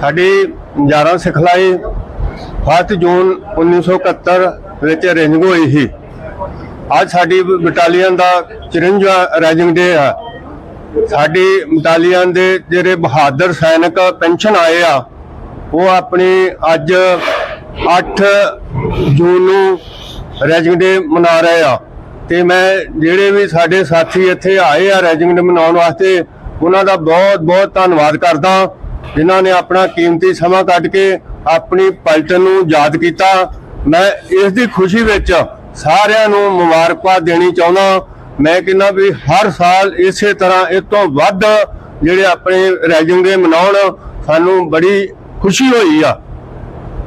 ਸਾਡੀ 11 ਸਿਖਲਾਈ 7 ਜੂਨ 1971 ਵਿੱਚ ਰੇਂਜਿੰਗ ਹੋਈ ਸੀ। ਅੱਜ ਸਾਡੀ ਬਟਾਲੀਅਨ ਦਾ 54 ਰੈਜਿੰਗ ਡੇ ਆ। ਸਾਡੀ ਬਟਾਲੀਅਨ ਦੇ ਜਿਹੜੇ ਬਹਾਦਰ ਸੈਨਿਕ ਪੈਨਸ਼ਨ ਆਏ ਆ, ਉਹ ਆਪਣੀ ਅੱਜ 8 ਜੂਨ ਨੂੰ ਰੈਜਿੰਗ ਡੇ ਮਨਾ ਰਹੇ ਆ। ਤੇ ਮੈਂ ਜਿਹੜੇ ਵੀ ਸਾਡੇ ਸਾਥੀ ਇੱਥੇ ਆਏ ਆ ਰੈਜਿੰਗ ਮਨਾਉਣ ਵਾਸਤੇ, ਉਹਨਾਂ ਦਾ ਬਹੁਤ ਬਹੁਤ ਧੰਨਵਾਦ ਕਰਦਾ। ਜਿਨ੍ਹਾਂ ਨੇ ਆਪਣਾ ਕੀਮਤੀ ਸਮਾਂ ਕੱਢ ਕੇ ਆਪਣੀ ਪਲਟਨ ਨੂੰ ਯਾਦ ਕੀਤਾ। ਮੈਂ ਇਸ ਦੀ ਖੁਸ਼ੀ ਵਿੱਚ ਸਾਰਿਆਂ ਨੂੰ ਮੁਬਾਰਕਬਾਦ ਦੇਣੀ ਚਾਹੁੰਦਾ। ਮੈਂ ਕਹਿੰਦਾ ਵੀ ਹਰ ਸਾਲ ਇਸੇ ਤਰ੍ਹਾਂ ਇਸ ਤੋਂ ਵੱਧ ਜਿਹੜੇ ਆਪਣੇ ਰੈਜਿੰਗ ਡੇ ਮਨਾਉਣ, ਸਾਨੂੰ ਬੜੀ ਖੁਸ਼ੀ ਹੋਈ ਆ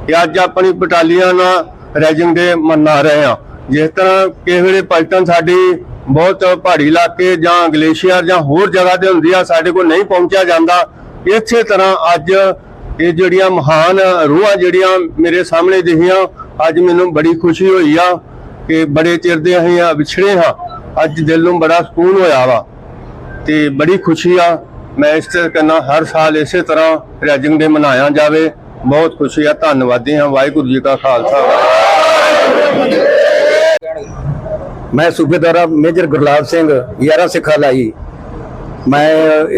ਕਿ ਅੱਜ ਆਪਣੀ ਬਟਾਲੀਅਨ ਰੈਜਿੰਗ ਡੇ ਮਨਾ ਰਹੇ ਆ। ਜਿਸ ਤਰ੍ਹਾਂ ਕਿਸੇ ਵੇਲੇ ਪਲਟਨ ਸਾਡੀ ਬਹੁਤ ਪਹਾੜੀ ਇਲਾਕੇ ਜਾਂ ਗਲੇਸ਼ੀਅਰ ਜਾਂ ਹੋਰ ਜਗ੍ਹਾ ਤੇ ਹੁੰਦੀ ਆ, ਸਾਡੇ ਕੋਲ ਨਹੀਂ ਪਹੁੰਚਿਆ ਜਾਂਦਾ। ਇਸੇ ਤਰ੍ਹਾਂ ਅੱਜ ਇਹ ਜਿਹੜੀਆਂ ਮਹਾਨ ਰੂਹਾਂ ਜਿਹੜੀਆਂ ਮੇਰੇ ਸਾਹਮਣੇ ਦਿਖੀਆਂ, ਅੱਜ ਮੈਨੂੰ ਬੜੀ ਖੁਸ਼ੀ ਹੋਈ ਆ ਕਿ ਬੜੇ ਚਿਰ ਦੇ ਅਸੀਂ ਆ ਵਿਛੜੇ ਹਾਂ। ਅੱਜ ਦਿਲ ਨੂੰ ਬੜਾ ਸਕੂਨ ਹੋਇਆ ਵਾ ਤੇ ਬੜੀ ਖੁਸ਼ੀ ਆ। ਮੈਂ ਇਸ ਤਰ੍ਹਾਂ ਕਹਿੰਦਾ ਹਰ ਸਾਲ ਇਸੇ ਤਰ੍ਹਾਂ ਰੈਜਿੰਗ ਡੇ ਮਨਾਇਆ ਜਾਵੇ। ਬਹੁਤ ਖੁਸ਼ੀ ਆ। ਧੰਨਵਾਦੀ ਹਾਂ। ਵਾਹਿਗੁਰੂ ਜੀ ਕਾ ਖਾਲਸਾ। ਮੈਂ ਸੂਬੇਦਾਰ ਮੇਜਰ ਗੁਰਲਾਬ ਸਿੰਘ 11 ਸਿੱਖਾ ਲਾਈ। ਮੈਂ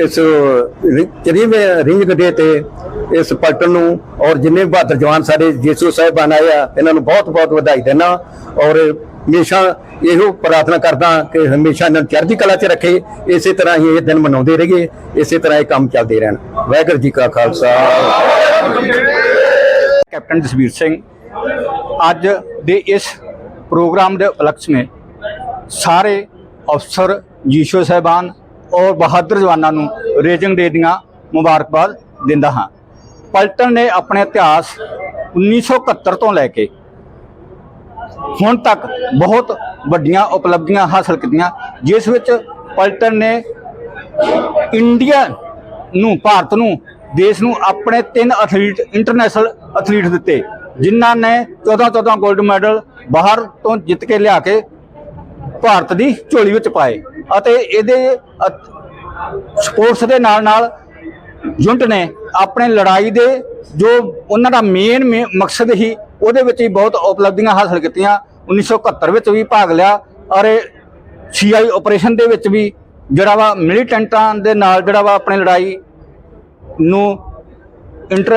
ਇਸ ਚਰੀਵੇਂ ਰਿੰਗ ਡੇ ਤੇ ਇਸ ਪਲਟਨ ਨੂੰ ਔਰ ਜਿੰਨੇ ਬਹਾਦਰ ਜਵਾਨ ਸਾਡੇ ਜੇਸੂ ਸਾਹਿਬਾਨ ਆਏ ਆ, ਇਹਨਾਂ ਨੂੰ ਬਹੁਤ ਬਹੁਤ ਵਧਾਈ ਦੇਣਾ ਔਰ ਹਮੇਸ਼ਾ ਇਹੋ ਪ੍ਰਾਰਥਨਾ ਕਰਦਾ ਕਿ ਹਮੇਸ਼ਾ ਇਹਨਾਂ ਨੂੰ ਚੜ੍ਹਦੀ ਕਲਾ 'ਚ ਰੱਖੇ, ਇਸੇ ਤਰ੍ਹਾਂ ਹੀ ਇਹ ਦਿਨ ਮਨਾਉਂਦੇ ਰਹੀਏ, ਇਸੇ ਤਰ੍ਹਾਂ ਇਹ ਕੰਮ ਚੱਲਦੇ ਰਹਿਣ। ਵਾਹਿਗੁਰੂ ਜੀ ਕਾ ਖਾਲਸਾ। ਕੈਪਟਨ ਜਸਵੀਰ ਸਿੰਘ, ਅੱਜ ਦੇ ਇਸ ਪ੍ਰੋਗਰਾਮ ਦੇ ਉਪਲਕਸ਼ ਨੇ ਸਾਰੇ ਅਫਸਰ, ਜੀਸ਼ੋ ਸਾਹਿਬਾਨ ਔਰ ਬਹਾਦਰ ਜਵਾਨਾਂ ਨੂੰ ਰੇਜਿੰਗ ਦੇ ਦੀਆਂ ਮੁਬਾਰਕਬਾਦ ਦਿੰਦਾ ਹਾਂ। ਪਲਟਨ ਨੇ ਆਪਣੇ ਇਤਿਹਾਸ 1971 ਤੋਂ ਲੈ ਕੇ ਹੁਣ ਤੱਕ ਬਹੁਤ ਵੱਡੀਆਂ ਉਪਲਬਧੀਆਂ ਹਾਸਲ ਕੀਤੀਆਂ, ਜਿਸ ਵਿੱਚ ਪਲਟਨ ਨੇ ਇੰਡੀਆ ਨੂੰ, ਭਾਰਤ ਨੂੰ, ਦੇਸ਼ ਨੂੰ ਆਪਣੇ ਤਿੰਨ ਐਥਲੀਟ ਇੰਟਰਨੈਸ਼ਨਲ ਐਥਲੀਟ ਦਿੱਤੇ, ਜਿਨ੍ਹਾਂ ਨੇ 14 14 골ਡ ਮੈਡਲ ਬਾਹਰ ਤੋਂ ਜਿੱਤ ਕੇ ਲਿਆ ਕੇ ਭਾਰਤ ਦੀ ਝੋਲੀ ਵਿੱਚ ਪਾਏ ਅਤੇ ਇਹਦੇ ਸਪੋਰਟਸ ਦੇ ਨਾਲ ਨਾਲ ਯੂਨਿਟ ਨੇ ਆਪਣੇ ਲੜਾਈ ਦੇ ਜੋ ਉਹਨਾਂ ਦਾ ਮੇਨ ਮਕਸਦ ਹੀ ਉਹਦੇ ਵਿੱਚ ਹੀ ਬਹੁਤ ਉਪਲਬਧੀਆਂ ਹਾਸਲ ਕੀਤੀਆਂ। 1971 ਵਿੱਚ ਵੀ ਭਾਗ ਲਿਆ ਔਰ ਸੀਆਈ ਆਪਰੇਸ਼ਨ ਦੇ ਵਿੱਚ ਵੀ ਜਿਹੜਾ ਵਾ ਮਿਲੀਟੈਂਟਾਂ ਦੇ ਨਾਲ ਜਿਹੜਾ ਵਾ ਆਪਣੇ ਲੜਾਈ ਨੂੰ ਇੰਟਰ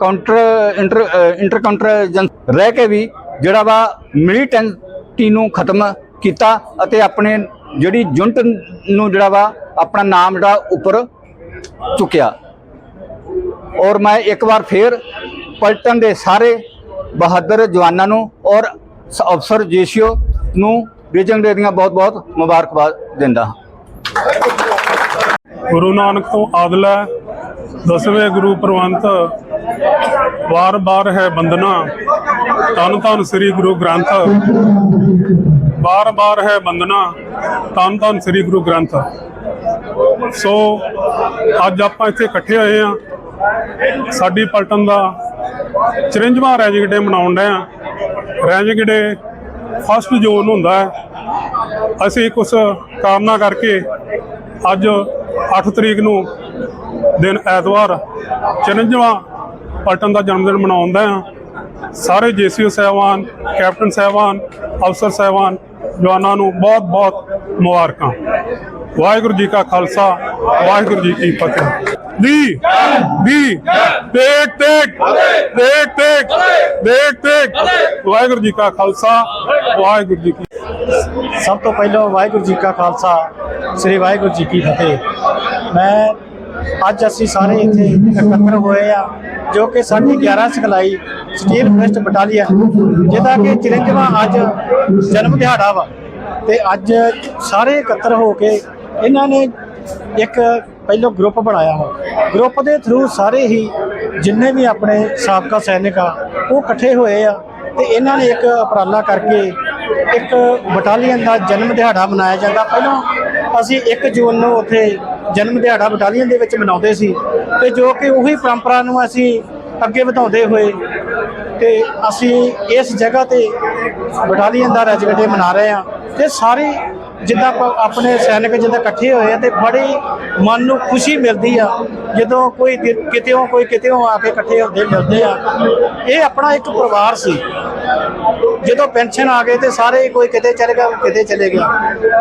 ਕਾਊਂਟਰ ਇੰਟਰ ਅ, ਇੰਟਰ ਕਾਊਂਟਰ ਰਹਿ ਕੇ ਵੀ ਜਿਹੜਾ ਵਾ ਮਿਲੀਟੈਂਟੀ ਨੂੰ ਖਤਮ ਕੀਤਾ ਅਤੇ ਆਪਣੇ ਜਿਹੜੀ ਯੂਨਿਟ ਨੂੰ ਜਿਹੜਾ ਵਾ ਆਪਣਾ ਨਾਮ ਜਿਹੜਾ ਉੱਪਰ ਚੁੱਕਿਆ। ਔਰ ਮੈਂ ਇੱਕ ਵਾਰ ਫੇਰ ਪਲਟਨ ਦੇ ਸਾਰੇ ਬਹਾਦਰ ਜਵਾਨਾਂ ਨੂੰ ਔਰ ਸ- ਅਫਸਰ ਜੇਸ਼ੀਓ ਨੂੰ ਰੇਜਿੰਗ ਡੇ ਦੀਆਂ ਬਹੁਤ ਬਹੁਤ ਮੁਬਾਰਕਬਾਦ ਦਿੰਦਾ ਹਾਂ। ਗੁਰੂ ਨਾਨਕ ਤੋਂ ਆਦਲਾ ਦਸਵੇਂ ਗੁਰੂ ਪ੍ਰਵੰਤ ਵਾਰ ਵਾਰ ਹੈ ਬੰਦਨਾ ਤਨ ਤਨ ਸ੍ਰੀ ਗੁਰੂ ਗ੍ਰੰਥ। ਵਾਰ ਵਾਰ ਹੈ ਬੰਦਨਾ ਤਨ ਤਨ ਸ੍ਰੀ ਗੁਰੂ ਗ੍ਰੰਥ। ਸੋ ਅੱਜ ਆਪਾਂ ਇੱਥੇ ਇਕੱਠੇ ਹੋਏ ਆ ਸਾਡੀ ਪਲਟਨ ਦਾ 54ਵਾਂ ਰੈਜਿੰਗ ਡੇ ਮਨਾਉਣ ਡਏ ਆ ਰੈਜਿੰਗ ਡੇ ਫਸਟ ਜੂਨ ਹੁੰਦਾ ਹੈ। ਅਸੀਂ ਕੁਝ ਕਾਮਨਾ ਕਰਕੇ ਅੱਜ 8 ਤਰੀਕ ਨੂੰ ਦਿਨ ਐਤਵਾਰ 54ਵਾਂ ਪਲਟਨ ਦਾ ਜਨਮ ਦਿਨ ਮਨਾਉਂਦਾ ਹਾਂ। ਸਾਰੇ ਜੇਸੀਓ ਸਾਹਿਬਾਨ, ਕੈਪਟਨ ਸਾਹਿਬਾਨ, ਅਫਸਰ ਸਾਹਿਬਾਨ, ਜਵਾਨਾਂ ਨੂੰ ਬਹੁਤ ਬਹੁਤ ਮੁਬਾਰਕਾਂ। ਵਾਹਿਗੁਰੂ ਜੀ ਕਾ ਖਾਲਸਾ, ਵਾਹਿਗੁਰੂ ਜੀ ਕੀ ਫਤਿਹ। ਦੀ ਦੀ ਟੇਕ ਟੇਕ ਟੇਕ ਟੇਕ ਟੇਕ ਟੇਕ ਵਾਹਿਗੁਰੂ ਜੀ ਕਾ ਖਾਲਸਾ, ਵਾਹਿਗੁਰੂ ਜੀ ਕੀ ਸਭ ਤੋਂ ਪਹਿਲਾਂ ਵਾਹਿਗੁਰੂ ਜੀ ਕਾ ਖਾਲਸਾ, ਸ੍ਰੀ ਵਾਹਿਗੁਰੂ ਜੀ ਕੀ ਫਤਿਹ। ਮੈਂ ਅੱਜ ਅਸੀਂ ਸਾਰੇ ਇੱਥੇ ਇਕੱਤਰ ਹੋਏ ਆ, ਜੋ ਕਿ ਸਾਡੀ 11 ਸਿਖਲਾਈ ਸਟੇਟ ਫਰਸਟ ਬਟਾਲੀਅਨ, ਜਿਹਦਾ ਕਿ 54ਵਾਂ ਅੱਜ ਜਨਮ ਦਿਹਾੜਾ ਵਾ। ਤੇ ਅੱਜ ਸਾਰੇ ਇਕੱਤਰ ਹੋ ਕੇ ਇਹਨਾਂ ਨੇ ਇੱਕ ਪਹਿਲਾਂ ਗਰੁੱਪ ਬਣਾਇਆ ਵਾ। ਗਰੁੱਪ ਦੇ ਥਰੂ ਸਾਰੇ ਹੀ ਜਿੰਨੇ ਵੀ ਆਪਣੇ ਸਾਬਕਾ ਸੈਨਿਕ ਆ, ਉਹ ਇਕੱਠੇ ਹੋਏ ਆ ਤੇ ਇਹਨਾਂ ਨੇ ਇੱਕ ਉਪਰਾਲਾ ਕਰਕੇ ਇੱਕ ਬਟਾਲੀਅਨ ਦਾ ਜਨਮ ਦਿਹਾੜਾ ਮਨਾਇਆ ਜਾਂਦਾ। ਪਹਿਲਾਂ ਅਸੀਂ 1 ਜੂਨ ਨੂੰ ਉੱਥੇ ਜਨਮ ਦਿਹਾੜਾ ਬਟਾਲੀਅਨ ਦੇ ਵਿੱਚ ਮਨਾਉਂਦੇ ਸੀ ਤੇ ਜੋ ਕਿ ਉਹੀ ਪਰੰਪਰਾ ਨੂੰ ਅਸੀਂ ਅੱਗੇ ਵਧਾਉਂਦੇ ਹੋਏ ਤੇ ਅਸੀਂ ਇਸ ਜਗ੍ਹਾ ਤੇ ਬਟਾਲੀਅਨ ਦਾ ਰੈਜੀਮੈਂਟ ਮਨਾ ਰਹੇ ਹਾਂ ਤੇ ਸਾਰੇ ਜਿੱਦਾਂ ਆਪਾਂ ਆਪਣੇ ਸੈਨਿਕ ਜਿੱਦਾਂ ਇਕੱਠੇ ਹੋਏ ਆ ਤੇ ਬੜੀ ਮਨ ਨੂੰ ਖੁਸ਼ੀ ਮਿਲਦੀ ਆ ਜਦੋਂ ਕੋਈ ਕਿ- ਕਿਤੇੋਂ ਕੋਈ ਕਿਤੇੋਂ ਆ ਕੇ ਇਕੱਠੇ ਹੁੰਦੇ ਮਿਲਦੇ ਆ। ਇਹ ਆਪਣਾ ਇੱਕ ਪਰਿਵਾਰ ਸੀ। ਜਦੋਂ ਪੈਨਸ਼ਨ ਆ ਗਏ ਤੇ ਸਾਰੇ ਕੋਈ ਕਿਤੇ ਚਲੇ ਗਿਆ ਕਿਤੇ ਚਲੇ ਗਿਆ।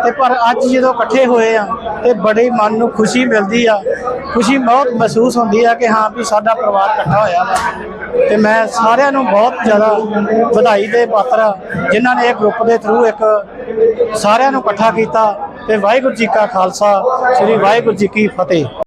ਤੇ ਪਰ ਅੱਜ ਜਦੋਂ ਇਕੱਠੇ ਹੋਏ ਆ ਤੇ ਬੜੇ ਮਨ ਨੂੰ ਖੁਸ਼ੀ ਮਿਲਦੀ ਆ। ਖੁਸ਼ੀ ਬਹੁਤ ਮਹਿਸੂਸ ਹੁੰਦੀ ਆ ਕਿ ਹਾਂ ਵੀ ਸਾਡਾ ਪਰਿਵਾਰ ਇਕੱਠਾ ਹੋਇਆ ਵਾ। ਤੇ ਮੈਂ ਸਾਰਿਆਂ ਨੂੰ ਬਹੁਤ ਜ਼ਿਆਦਾ ਵਧਾਈ ਦੇ ਪਾਤਰ ਆ, ਜਿਨ੍ਹਾਂ ਨੇ ਇਹ ਗਰੁੱਪ ਦੇ ਥਰੂ ਇੱਕ ਸਾਰਿਆਂ ਨੂੰ ਇਕੱਠਾ ਕੀਤਾ ਤੇ ਵਾਹਿਗੁਰੂ ਜੀ ਕਾ ਖਾਲਸਾ ਸ੍ਰੀ ਵਾਹਿਗੁਰੂ ਜੀ ਕੀ ਫਤਿਹ।